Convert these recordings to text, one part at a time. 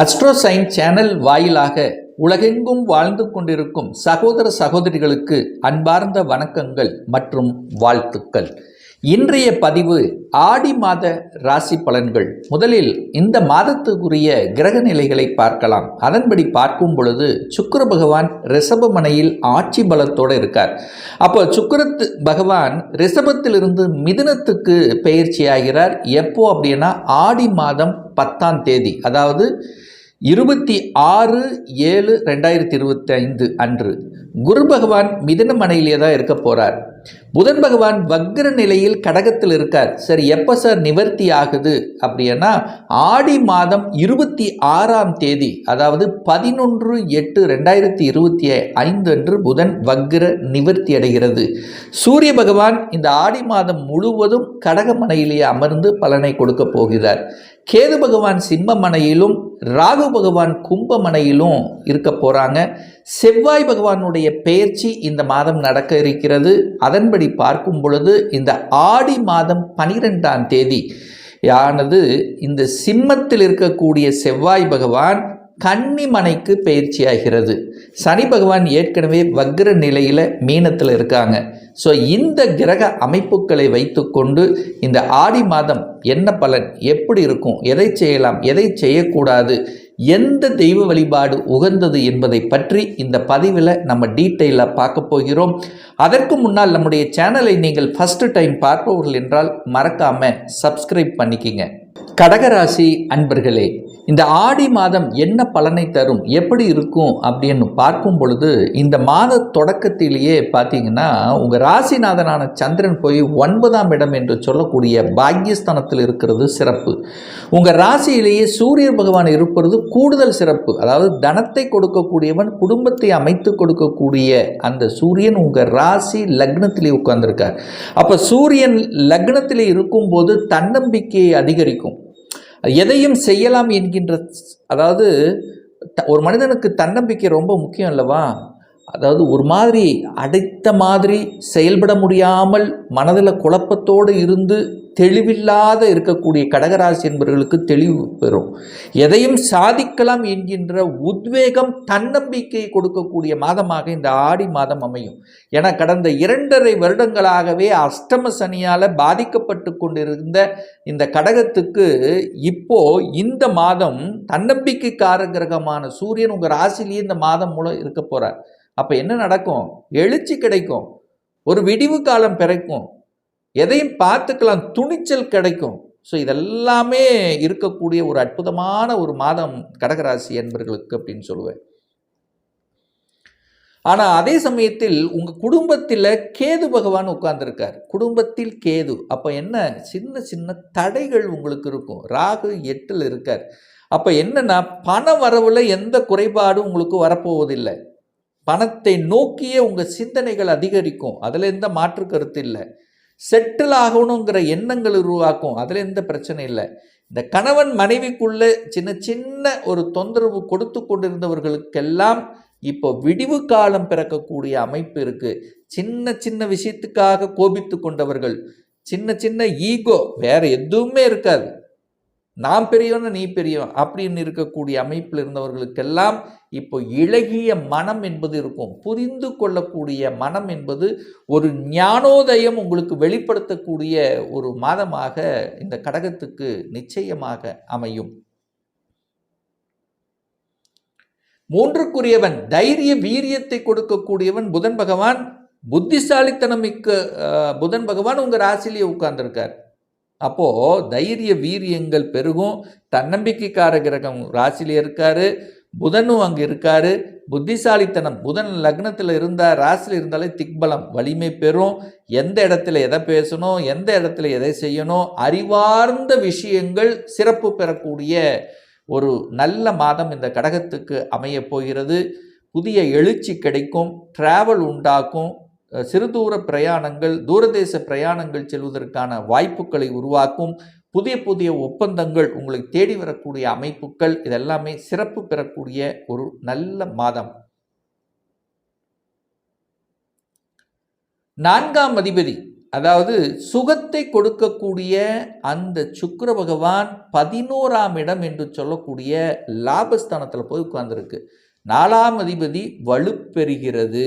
அஸ்ட்ரோசைன் channel வாயிலாக உலகெங்கும் வாழ்ந்து கொண்டிருக்கும் சகோதர சகோதரிகளுக்கு அன்பார்ந்த வணக்கங்கள் மற்றும் வாழ்த்துக்கள். இன்றைய பதிவு ஆடி மாத ராசி பலன்கள். முதலில் இந்த மாதத்துக்குரிய கிரக நிலைகளை பார்க்கலாம். அதன்படி பார்க்கும் பொழுது சுக்கர பகவான் ரிஷபமனையில் ஆட்சி பலத்தோடு இருக்கார். அப்போ சுக்கரத்து பகவான் ரிஷபத்திலிருந்து மிதுனத்துக்கு பெயர்ச்சியாகிறார். எப்போ அப்படின்னா ஆடி மாதம் பத்தாம் தேதி. அதாவது இருபத்தி ஆறு ஏழு ரெண்டாயிரத்தி இருபத்தி ஐந்து அன்று குரு பகவான் மிதன மனையிலே தான் இருக்க போகிறார் புதன் பகவான் வக்ர நிலையில் கடகத்தில் இருக்கார். சரி எப்போ சார் நிவர்த்தி ஆகுது அப்படின்னா ஆடி மாதம் இருபத்தி ஆறாம் தேதி அதாவது பதினொன்று எட்டு ரெண்டாயிரத்தி இருபத்தி ஐந்து அன்று புதன் வக்ர நிவர்த்தி அடைகிறது. சூரிய பகவான் இந்த ஆடி மாதம் முழுவதும் கடக மனையிலேயே அமர்ந்து பலனை கொடுக்க போகிறார். கேது பகவான் சிம்மமனையிலும் ராகு பகவான் கும்பமனையிலும் இருக்க போகிறாங்க செவ்வாய் பகவானுடைய பெயர்ச்சி இந்த மாதம் நடக்க இருக்கிறது. அதன்படி பார்க்கும் பொழுது இந்த ஆடி மாதம் பனிரெண்டாம் தேதி யானது இந்த சிம்மத்தில் இருக்கக்கூடிய செவ்வாய் பகவான் கன்னிமனைக்கு பயிற்சியாகிறது. சனி பகவான் ஏற்கனவே வக்ர நிலையில் மீனத்தில் இருக்காங்க. ஸோ இந்த கிரக அமைப்புகளை வைத்துக்கொண்டு இந்த ஆடி மாதம் என்ன பலன் எப்படி இருக்கும் எதை செய்யலாம் எதை செய்யக்கூடாது எந்த தெய்வ வழிபாடு உகந்தது என்பதை பற்றி இந்த பதிவில் நம்ம டீட்டெயிலாக பார்க்க போகிறோம். அதற்கு முன்னால் நம்முடைய சேனலை நீங்கள் ஃபஸ்ட்டு டைம் பார்ப்பவர்கள் என்றால் மறக்காமல் சப்ஸ்கிரைப் பண்ணிக்கிங்க. கடகராசி அன்பர்களே இந்த ஆடி மாதம் என்ன பலனை தரும்? எப்படி இருக்கும்? அப்படின்னு பார்க்கும் பொழுது இந்த மாத தொடக்கத்திலேயே பார்த்தீங்கன்னா உங்கள் ராசிநாதனான சந்திரன் போய் ஒன்பதாம் இடம் என்று சொல்லக்கூடிய பாக்யஸ்தானத்தில் இருக்கிறது சிறப்பு. உங்கள் ராசியிலேயே சூரிய பகவான் இருப்பது கூடுதல் சிறப்பு. அதாவது தனத்தை கொடுக்கக்கூடியவன் குடும்பத்தை அமைத்து கொடுக்கக்கூடிய அந்த சூரியன் உங்கள் ராசி லக்னத்திலே உட்கார்ந்துருக்கார். அப்போ சூரியன் லக்னத்திலே இருக்கும்போது தன்னம்பிக்கையை அதிகரிக்கும். எதையும் செய்யலாம் என்கின்ற அதாவது ஒரு மனிதனுக்கு தன்னம்பிக்கை ரொம்ப முக்கியம் அல்லவா? அதாவது ஒரு மாதிரி அடைத்த மாதிரி செயல்பட முடியாமல் மனதில் குழப்பத்தோடு இருந்து தெளிவில்லாத இருக்கக்கூடிய கடகராசி என்பவர்களுக்கு தெளிவு பெறும். எதையும் சாதிக்கலாம் என்கின்ற உத்வேகம் தன்னம்பிக்கை கொடுக்கக்கூடிய மாதமாக இந்த ஆடி மாதம் அமையும். என கடந்த இரண்டரை வருடங்களாகவே அஷ்டம சனியால் பாதிக்கப்பட்டு கொண்டிருந்த இந்த கடகத்துக்கு இப்போ இந்த மாதம் தன்னம்பிக்கைக்கார கிரகமான சூரியன் உங்கள் ராசிலேயே இந்த மாதம் மூலம் இருக்க போகிறார் அப்போ என்ன நடக்கும்? எழுச்சி கிடைக்கும். ஒரு விடிவு காலம் பிறக்கும். எதையும் பார்த்துக்கலாம். துணிச்சல் கிடைக்கும். ஸோ இதெல்லாமே இருக்கக்கூடிய ஒரு அற்புதமான ஒரு மாதம் கடகராசி என்பர்களுக்கு அப்படின்னு சொல்லுவேன். ஆனால் அதே சமயத்தில் உங்கள் குடும்பத்தில் கேது பகவான் உட்கார்ந்துருக்கார். குடும்பத்தில் கேது. அப்போ என்ன? சின்ன சின்ன தடைகள் உங்களுக்கு இருக்கும். ராகு எட்டில் இருக்கார். அப்போ என்னென்னா பண வரவில் எந்த குறைபாடும் உங்களுக்கு வரப்போவதில்லை. பணத்தை நோக்கியே உங்கள் சிந்தனைகள் அதிகரிக்கும். அதில் எந்த மாற்று கருத்து இல்லை. செட்டில் ஆகணுங்கிற எண்ணங்கள் உருவாக்கும். அதில் எந்த பிரச்சனை இல்லை. இந்த கணவன் மனைவிக்குள்ளே சின்ன சின்ன ஒரு தொந்தரவு கொடுத்து கொண்டிருந்தவர்களுக்கெல்லாம் இப்போ விடிவு காலம் பிறக்கக்கூடிய அமைப்பு இருக்குது சின்ன சின்ன விஷயத்துக்காக கோபித்து கொண்டவர்கள் சின்ன சின்ன ஈகோ வேற எதுவுமே இருக்காது. நான் பெரியவன் நீ பெரியவன் அப்படின்னு இருக்கக்கூடிய அமைப்பில் இருந்தவர்களுக்கெல்லாம் இப்போ இழகிய மனம் என்பது இருக்கும். புரிந்து கொள்ளக்கூடிய மனம் என்பது ஒரு ஞானோதயம் உங்களுக்கு வெளிப்படுத்தக்கூடிய ஒரு மாதமாக இந்த கடகத்துக்கு நிச்சயமாக அமையும். மூன்றுக்குரியவன் தைரிய வீரியத்தை கொடுக்கக்கூடியவன் புதன் பகவான் புத்திசாலித்தனம் மிக்க புதன் பகவான் உங்கள் ராசிலேயே உட்கார்ந்துருக்கார். அப்போது தைரிய வீரியங்கள் பெருகும். தன்னம்பிக்கைக்கார கிரகம் ராசியில் இருக்கார். புதனும் அங்கே இருக்கார். புத்திசாலித்தனம். புதன் லக்னத்தில் இருந்தால் ராசியில் இருந்தாலே திக்பலம் வலிமை பெறும். எந்த இடத்துல எதை பேசணும் எந்த இடத்துல எதை செய்யணும் அறிவார்ந்த விஷயங்கள் சிறப்பு பெறக்கூடிய ஒரு நல்ல மாதம் இந்த கடகத்துக்கு அமைய போகிறது. புதிய எழுச்சி கிடைக்கும். டிராவல் உண்டாக்கும். சிறுதூர பிரயாணங்கள் தூரதேச பிரயாணங்கள் செல்வதற்கான வாய்ப்புகளை உருவாக்கும் புதிய புதிய ஒப்பந்தங்கள் உங்களுக்கு தேடி வரக்கூடிய அமைப்புகள் இதெல்லாமே சிறப்பு பெறக்கூடிய ஒரு நல்ல மாதம். நான்காம் அதிபதி அதாவது சுகத்தை கொடுக்கக்கூடிய அந்த சுக்கர பகவான் பதினோராம் இடம் என்று சொல்லக்கூடிய லாபஸ்தானத்தில் போய் உட்கார்ந்துருக்கு. நாலாம் அதிபதி வலுப்பெறுகிறது.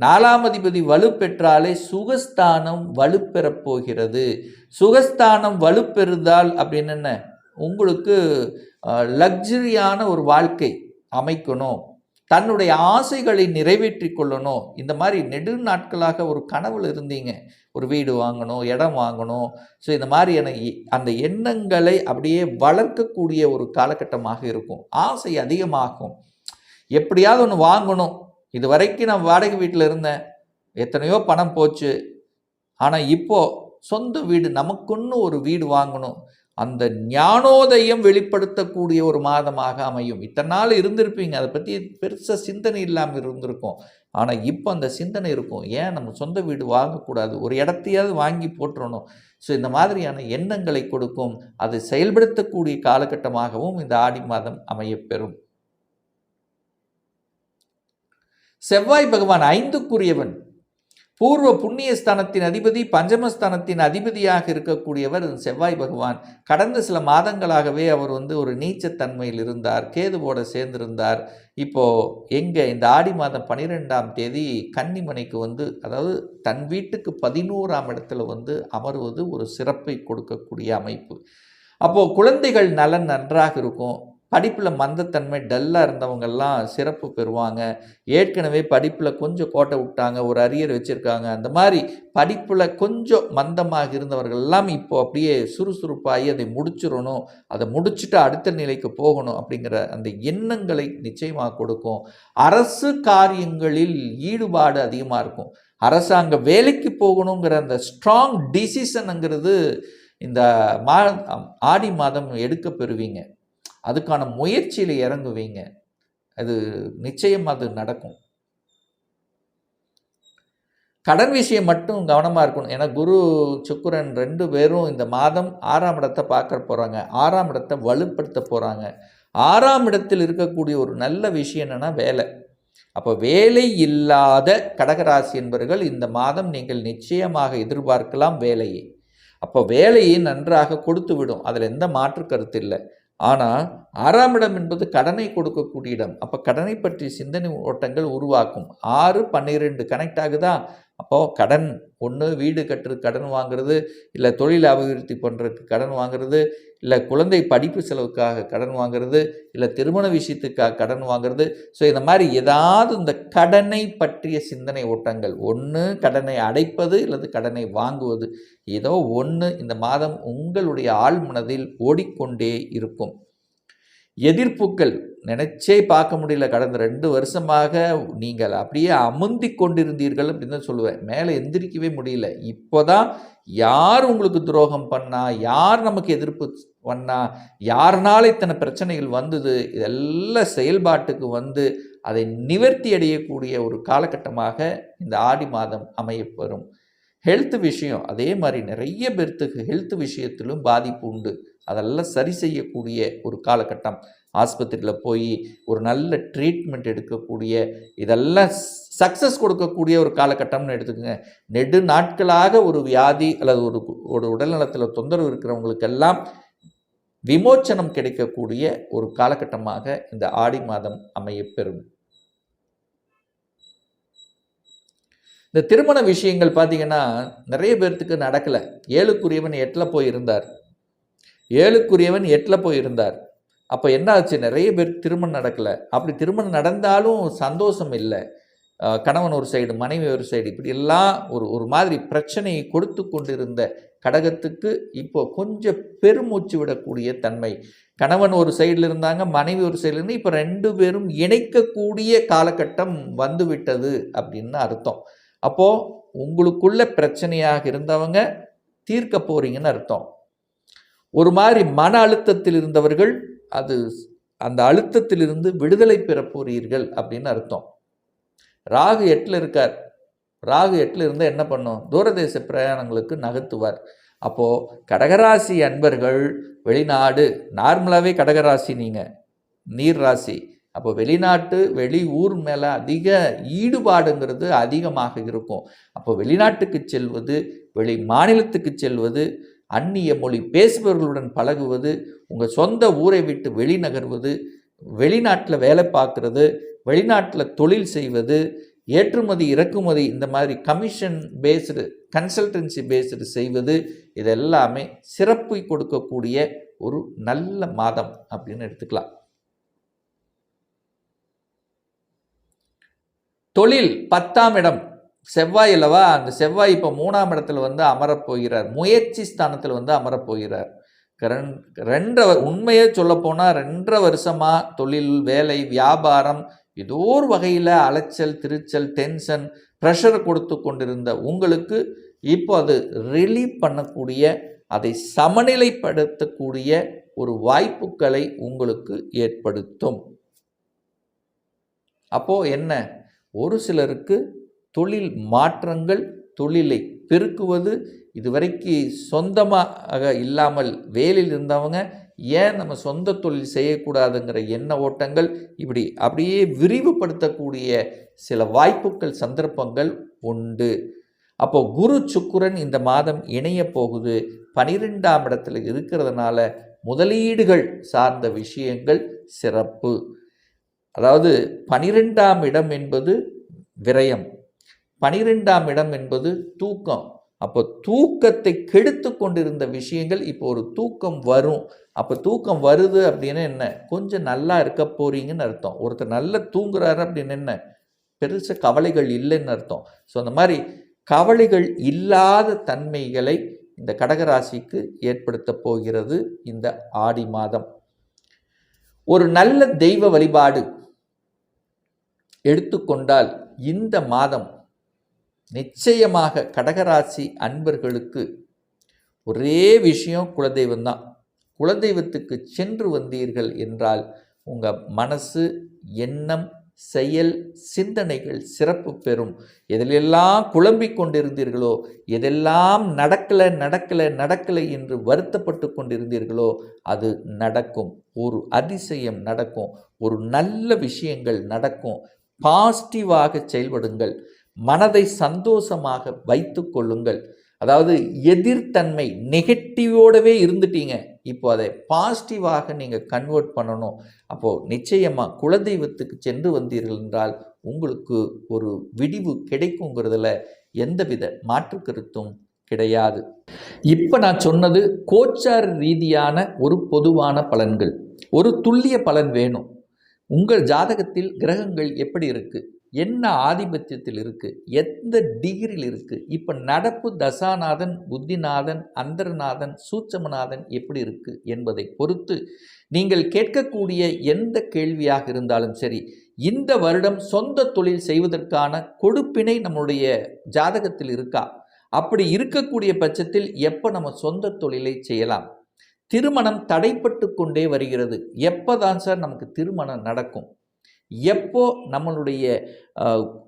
நாலாம் அதிபதி வலுப்பெற்றாலே சுகஸ்தானம் வலுப்பெறப் போகிறது சுகஸ்தானம் வலுப்பெறுதால் அப்படின்னு என்ன? உங்களுக்கு லக்ஸரியான ஒரு வாழ்க்கை அமைக்கணும். தன்னுடைய ஆசைகளை நிறைவேற்றி கொள்ளணும். இந்த மாதிரி நெடு நாட்களாக ஒரு கனவில் இருந்தீங்க. ஒரு வீடு வாங்கணும் இடம் வாங்கணும். ஸோ இந்த மாதிரியான எ- அந்த எண்ணங்களை அப்படியே வளர்க்கக்கூடிய ஒரு காலகட்டமாக இருக்கும். ஆசை அதிகமாகும். எப்படியாவது ஒன்று வாங்கணும். இது வரைக்கும் நான் வாடகை வீட்டில் இருந்தேன். எத்தனையோ பணம் போச்சு. ஆனால் இப்போ சொந்த வீடு நமக்குன்னு ஒரு வீடு வாங்கணும். அந்த ஞானோதயம் வெளிப்படுத்தக்கூடிய ஒரு மாதமாக அமையும். இத்தனை நாள் இருந்திருப்பீங்க. அதை பற்றி பெருசாக சிந்தனை இல்லாமல் இருந்திருக்கும். ஆனால் இப்போ அந்த சிந்தனை இருக்கும். ஏன் நம்ம சொந்த வீடு வாங்கக்கூடாது? ஒரு இடத்தையாவது வாங்கி போட்டுறணும். ஸோ இந்த மாதிரியான எண்ணங்களை கொடுக்கும். அதை செயல்படுத்தக்கூடிய காலகட்டமாகவும் இந்த ஆடி மாதம் அமையப்பெறும். செவ்வாய் பகவான் ஐந்துக்குரியவன். பூர்வ புண்ணியஸ்தானத்தின் அதிபதி பஞ்சமஸ்தானத்தின் அதிபதியாக இருக்கக்கூடியவர் செவ்வாய் பகவான். கடந்த சில மாதங்களாகவே அவர் வந்து ஒரு நீச்சத்தன்மையில் இருந்தார் கேதுவோட சேர்ந்திருந்தார். இப்போது எங்கே இந்த ஆடி மாதம் பனிரெண்டாம் தேதி கன்னிமனைக்கு வந்து அதாவது தன் வீட்டுக்கு பதினோராம் இடத்துல வந்து அமர்வது ஒரு சிறப்பை கொடுக்கக்கூடிய அமைப்பு. அப்போது குழந்தைகள் நலன் நன்றாக இருக்கும். படிப்பில் மந்தத்தன்மை டல்லாக இருந்தவங்கெல்லாம் சிறப்பு பெறுவாங்க. ஏற்கனவே படிப்பில் கொஞ்சம் கோட்டை விட்டாங்க ஒரு அரியர் வச்சுருக்காங்க. அந்த மாதிரி படிப்பில் கொஞ்சம் மந்தமாக இருந்தவர்கள் எல்லாம் இப்போ அப்படியே சுறுசுறுப்பாகி அதை முடிச்சிடணும் அதை முடிச்சுட்டு அடுத்த நிலைக்கு போகணும் அப்படிங்கிற அந்த எண்ணங்களை நிச்சயமாக கொடுக்கும். அரசு காரியங்களில் ஈடுபாடு அதிகமாக இருக்கும். அரசாங்க வேலைக்கு போகணுங்கிற அந்த ஸ்ட்ராங் டிசிஷனுங்கிறது இந்த மா ஆடி மாதம் எடுக்க பெறுவீங்க. அதுக்கான முயற்சியில் இறங்குவீங்க. அது நிச்சயம் அது நடக்கும். கடன் விஷயம் மட்டும் கவனமாக இருக்கணும். ஏன்னா குரு சுக்கிரன் ரெண்டு பேரும் இந்த மாதம் ஆறாம் இடத்தை பார்க்க போகிறாங்க ஆறாம் இடத்தை வலுப்படுத்த போகிறாங்க ஆறாம் இடத்தில் இருக்கக்கூடிய ஒரு நல்ல விஷயம் என்னென்னா வேலை. அப்போ வேலை இல்லாத கடகராசி என்பவர்கள் இந்த மாதம் நீங்கள் நிச்சயமாக எதிர்பார்க்கலாம் வேலையை. அப்போ வேலையை நன்றாக கொடுத்து விடும் அதில் எந்த மாற்று கருத்து இல்லை. ஆனால் ஆறாம் இடம் என்பது கடனை கொடுக்கக்கூடிய இடம். அப்போ கடனை பற்றிய சிந்தனை ஓட்டங்கள் உருவாக்கும். ஆறு பன்னிரெண்டு கனெக்ட் ஆகுதா? அப்போது கடன் ஒன்று வீடு கட்டுற கடன் வாங்குறது இல்லை தொழில் அபிவிருத்தி பண்ணுறதுக்கு கடன் வாங்குறது இல்லை குழந்தை படிப்பு செலவுக்காக கடன் வாங்குறது இல்லை திருமண விஷயத்துக்காக கடன் வாங்குறது. ஸோ இந்த மாதிரி ஏதாவது இந்த கடனை பற்றிய சிந்தனை ஓட்டங்கள். ஒன்று கடனை அடைப்பது அல்லது கடனை வாங்குவது. ஏதோ ஒன்று இந்த மாதம் உங்களுடைய ஆழ்மனதில் ஓடிக்கொண்டே இருக்கும். எதிர்ப்புகள் நினைச்சே பார்க்க முடியல. கடந்த ரெண்டு வருஷமாக நீங்கள் அப்படியே அமுந்தி கொண்டிருந்தீர்கள் அப்படின்னு தான் சொல்லுவேன். மேலே எந்திரிக்கவே முடியல. இப்போதான் யார் உங்களுக்கு துரோகம் பண்ணா? யார் நமக்கு எதிர்ப்பு பண்ணா? யாருனால இத்தனை பிரச்சனைகள் வந்தது? இதெல்லாம் செயல்பாட்டுக்கு வந்து அதை நிவர்த்தி அடையக்கூடிய ஒரு காலகட்டமாக இந்த ஆடி மாதம் அமையப்பெறும். ஹெல்த் விஷயம் அதே மாதிரி நிறைய பேர்த்துக்கு ஹெல்த் விஷயத்திலும் பாதிப்பு உண்டு. அதெல்லாம் சரி செய்யக்கூடிய ஒரு காலகட்டம். ஆஸ்பத்திரியில் போய் ஒரு நல்ல ட்ரீட்மெண்ட் எடுக்கக்கூடிய இதெல்லாம் சக்ஸஸ் கொடுக்கக்கூடிய ஒரு காலகட்டம்னு எடுத்துக்கோங்க. நெடு நாட்களாக ஒரு வியாதி அல்லது ஒரு ஒரு உடல்நலத்தில் தொந்தரவு இருக்கிறவங்களுக்கெல்லாம் விமோச்சனம் கிடைக்கக்கூடிய ஒரு காலகட்டமாக இந்த ஆடி மாதம் அமையப்பெறும் இந்த திருமண விஷயங்கள் பார்த்தீங்கன்னா நிறைய பேர்த்துக்கு நடக்கலை. ஏழுக்குரியவன் எட்டில் போய் இருந்தார் ஏழுக்குரியவன் எட்டில் போயிருந்தார். அப்போ என்ன ஆச்சு நிறைய பேர் திருமணம் நடக்கலை. அப்படி திருமணம் நடந்தாலும் சந்தோஷம் இல்லை. கணவன் ஒரு சைடு மனைவி ஒரு சைடு இப்படி எல்லாம் ஒரு ஒரு மாதிரி பிரச்சனையை கொடுத்து கொண்டிருந்த கடகத்துக்கு இப்போ கொஞ்சம் பெருமூச்சு விடக்கூடிய தன்மை. கணவன் ஒரு சைடில் இருந்தாங்க மனைவி ஒரு சைடில் இருந்து இப்போ ரெண்டு பேரும் இணைக்கக்கூடிய காலகட்டம் வந்துவிட்டது அப்படின்னு அர்த்தம். அப்போது உங்களுக்குள்ள பிரச்சனையாக இருந்தவங்க தீர்க்க போகிறீங்கன்னு அர்த்தம். ஒரு மாதிரி மன அழுத்தத்தில் இருந்தவர்கள் அது அந்த அழுத்தத்திலிருந்து விடுதலை பெற போறீர்கள் அப்படின்னு அர்த்தம். ராகு எட்டில் இருக்கார். ராகு எட்டில் இருந்தால் என்ன பண்ணும்? தூரதேச பிரயாணங்களுக்கு நகர்த்துவார். அப்போது கடகராசி அன்பர்கள் வெளிநாடு நார்மலாகவே கடகராசி நீங்கள் நீர் ராசி. அப்போ வெளிநாட்டு வெளி ஊர் மேலே அதிக ஈடுபாடுங்கிறது அதிகமாக இருக்கும். அப்போ வெளிநாட்டுக்கு செல்வது வெளி மாநிலத்துக்கு செல்வது அந்நிய மொழி பேசுபவர்களுடன் பழகுவது உங்கள் சொந்த ஊரை விட்டு வெளிநகர்வது வெளிநாட்டில் வேலை பார்க்குறது வெளிநாட்டில் தொழில் செய்வது ஏற்றுமதி இறக்குமதி இந்த மாதிரி கமிஷன் பேஸ்டு கன்சல்டன்சி பேஸ்டு செய்வது இதெல்லாமே சிறப்பு கொடுக்கக்கூடிய ஒரு நல்ல மாதம் அப்படின்னு எடுத்துக்கலாம். தொழில் பத்தாம் இடம். செவ்வாய் அல்லவா? அந்த செவ்வாய் இப்போ மூணாம் இடத்துல வந்து அமரப்போகிறார் முயற்சி ஸ்தானத்தில் வந்து அமரப் போகிறார். ரெண் ரெண்டரை உண்மையே சொல்லப்போனால் ரெண்டரை வருஷமாக தொழில் வேலை வியாபாரம் ஏதோ ஒரு வகையில் அலைச்சல் திருச்சல் டென்ஷன் ப்ரெஷர் கொடுத்து கொண்டிருந்த உங்களுக்கு இப்போ அது ரிலீவ் பண்ணக்கூடிய அதை சமநிலைப்படுத்தக்கூடிய ஒரு வாய்ப்புகளை உங்களுக்கு ஏற்படுத்தும். அப்போது என்ன? ஒரு சிலருக்கு தொழில் மாற்றங்கள் தொழிலை பெருக்குவது இதுவரைக்கு சொந்தமாக இல்லாமல் வேலையில் இருந்தவங்க ஏன் நம்ம சொந்த தொழில் செய்யக்கூடாதுங்கிற எண்ண ஓட்டங்கள் இப்படி அப்படியே விரிவுபடுத்தக்கூடிய சில வாய்ப்புகள் சந்தர்ப்பங்கள் உண்டு. அப்போ குரு சுக்குரன் இந்த மாதம் இணைய போகுது. பனிரெண்டாம் இடத்துல இருக்கிறதுனால முதலீடுகள் சார்ந்த விஷயங்கள் சிறப்பு. அதாவது பனிரெண்டாம் இடம் என்பது விரயம். பனிரெண்டாம் இடம் என்பது தூக்கம். அப்போ தூக்கத்தை கெடுத்து கொண்டிருந்த விஷயங்கள் இப்போ ஒரு தூக்கம் வரும். அப்போ தூக்கம் வருது அப்படின்னு என்ன? கொஞ்சம் நல்லா இருக்க போறீங்கன்னு அர்த்தம். ஒருத்தர் நல்லா தூங்குறாரு அப்படின்னு என்ன? பெருச கவலைகள் இல்லைன்னு அர்த்தம். ஸோ அந்த மாதிரி கவலைகள் இல்லாத தன்மைகளை இந்த கடகராசிக்கு ஏற்படுத்த போகிறது இந்த ஆடி மாதம். ஒரு நல்ல தெய்வ வழிபாடு எடுத்துக்கொண்டால் இந்த மாதம் நிச்சயமாக கடகராசி அன்பர்களுக்கு ஒரே விஷயம் குலதெய்வம் தான் குலதெய்வத்துக்கு சென்று வந்தீர்கள் என்றால் உங்கள் மனசு எண்ணம் செயல் சிந்தனைகள் சிறப்பு பெறும். எதிலெல்லாம் குழம்பி கொண்டிருந்தீர்களோ எதெல்லாம் நடக்கலை நடக்கலை நடக்கலை என்று வருத்தப்பட்டு கொண்டிருந்தீர்களோ அது நடக்கும். ஒரு அதிசயம் நடக்கும். ஒரு நல்ல விஷயங்கள் நடக்கும். பாசிட்டிவாக செயல்படுங்கள். மனதை சந்தோஷமாக வைத்து கொள்ளுங்கள். அதாவது எதிர்த்தன்மை நெகட்டிவோடவே இருந்துட்டீங்க. இப்போ அதை பாசிட்டிவாக நீங்கள் கன்வெர்ட் பண்ணணும். அப்போது நிச்சயமாக குலதெய்வத்துக்கு சென்று வந்தீர்கள் என்றால் உங்களுக்கு ஒரு விடிவு கிடைக்குங்கிறதுல எந்தவித மாற்று கருத்தும் கிடையாது. இப்போ நான் சொன்னது கோச்சார் ரீதியான ஒரு பொதுவான பலன்கள். ஒரு துல்லிய பலன் வேணும். உங்கள் ஜாதகத்தில் கிரகங்கள் எப்படி இருக்குது என்ன ஆதிபத்தியத்தில் இருக்குது எந்த டிகிரியில் இருக்குது இப்போ நடப்பு தசாநாதன் புத்திநாதன் அந்தரநாதன் சூட்சமநாதன் எப்படி இருக்குது என்பதை பொறுத்து நீங்கள் கேட்கக்கூடிய எந்த கேள்வியாக இருந்தாலும் சரி இந்த வருடம் சொந்த தொழில் செய்வதற்கான கொடுப்பினை நம்முடைய ஜாதகத்தில் இருக்கா? அப்படி இருக்கக்கூடிய பட்சத்தில் எப்போ நம்ம சொந்த தொழிலை செய்யலாம்? திருமணம் தடைப்பட்டு கொண்டே வருகிறது. எப்போ தான் சார் நமக்கு திருமணம் நடக்கும்? எப்போ நம்மளுடைய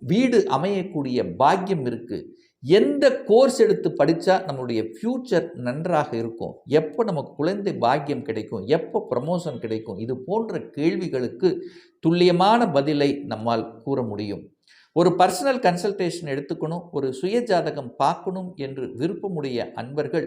வீடு அமையக்கூடிய பாக்கியம் இருக்குது எந்த கோர்ஸ் எடுத்து படித்தா நம்மளுடைய ஃப்யூச்சர் நன்றாக இருக்கும் எப்போ நமக்கு குழந்தை பாக்கியம் கிடைக்கும் எப்போ ப்ரமோஷன் கிடைக்கும் இது போன்ற கேள்விகளுக்கு துல்லியமான பதிலை நம்மால் கூற முடியும். ஒரு பர்சனல் கன்சல்டேஷன் எடுத்துக்கணும் ஒரு சுய ஜாதகம் பார்க்கணும் என்று விருப்பமுடைய அன்பர்கள்